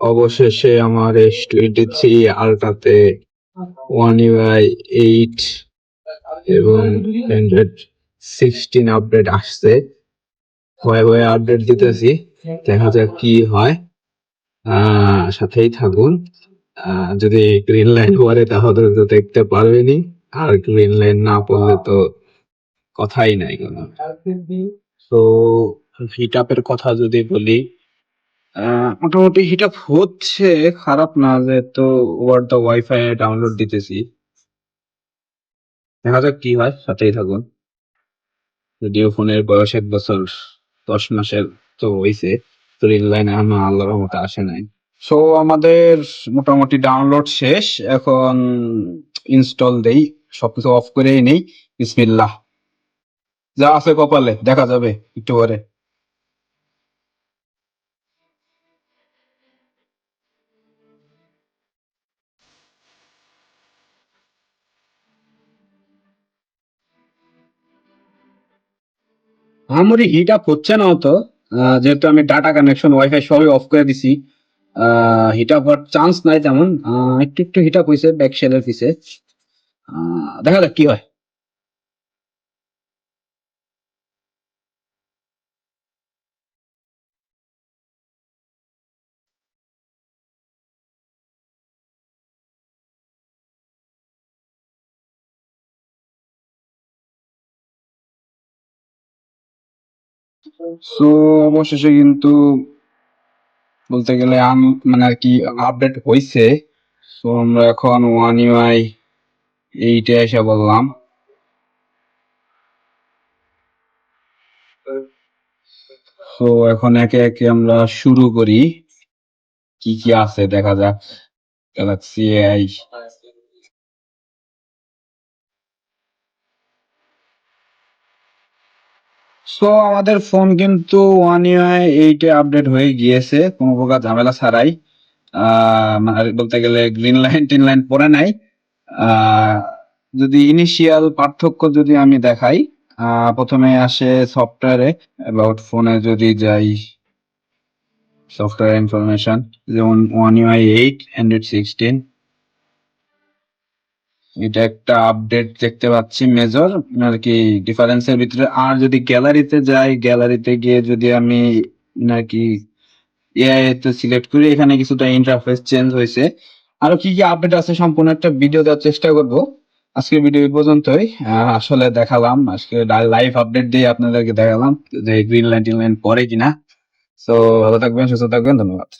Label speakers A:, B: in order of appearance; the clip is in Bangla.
A: অবশেষে আমার এস টোয়েন্টি থ্রি আলট্রাতে ওয়ান ইউআই এইট এবং অ্যান্ড্রয়েড সিক্সটিন আপডেট আসছে। ভয়ে ভয়ে আপডেট দিতেছি। দেখা যাক কি হয়। সাথেই থাকুন। যদি গ্রিন লাইন পরে তাহলে তো দেখতে পারবেনি আর গ্রিন লাইন না পড়লে তো কথাই নাই কোনো। তো হিট আপের কথা যদি বলি মোটামুটি হিট আপ হচ্ছে, খারাপ না যেহেতু ওভার দ্য ওয়াইফাই ডাউনলোড দিতেছি। দেখা যাক কি হয়, সাথেই থাকুন। যদিও ফোনের বয়স এক বছর দশ মাসের তো হয়েছে তো রিল লাইন আমার আল্লাহর মতো আসে নাই। সো আমাদের মোটামুটি ডাউনলোড শেষ, এখন ইনস্টল দেই, সবকিছু অফ করেই নেই। বিসমিল্লাহ। যা আছে কপালে, দেখা যাবে একটু পরে। আমারই হিট আপ হচ্ছে না অত যেহেতু আমি ডাটা কানেকশন ওয়াইফাই সবই অফ করে দিছি। হিট আপ হওয়ার চান্স নাই তেমন। একটু একটু হিট আপ হয়েছে ব্যাক শেলের পিছে। দেখা যাক কি হয়। সো অবশেষে কিন্তু বলতে গেলে মানে আর কি আপডেট হয়েছে সো আমরা এখন ওয়ান ইউআই এইটে এসে বললাম। তো এখন একে একে আমরা শুরু করি। কি কি আছে দেখা যাক। গ্যালাক্সি আই সো আমাদের ফোন কিন্তু ওয়ান ইউআই এইটে আপডেট হয়ে গিয়েছে, কোনো প্রকার ঝামেলা ছাড়াই। মানে বলতে গেলে গ্রিন লাইন টিন লাইন পরে নাই। যদি ইনিশিয়াল পার্থক্য যদি আমি দেখাই প্রথমে আসে সফটওয়্যারে অ্যাবাউট ফোনে যদি যাই সফটওয়্যার ইনফরমেশন যেমন One UI eight Android sixteen এটা একটা আপডেট দেখতে পাচ্ছি মেজর আর কি ডিফারেন্সের ভিতরে। আর যদি গ্যালারিতে যাই গ্যালারিতে গিয়ে যদি আমি নাকি এআই তে সিলেক্ট করি, এখানে কিছুটা ইন্টারফেস চেঞ্জ হয়েছে। আরও কি কি আপডেট আছে সম্পূর্ণ একটা ভিডিও দেওয়ার চেষ্টা করব। আজকের ভিডিও এই পর্যন্তই। আসলে দেখালাম, আজকে লাইভ আপডেট দিয়ে আপনাদেরকে দেখালাম যে গ্রিন লাইন টিন লাইন পরে কিনা। তো ভালো থাকবেন, সুস্থ থাকবেন, ধন্যবাদ।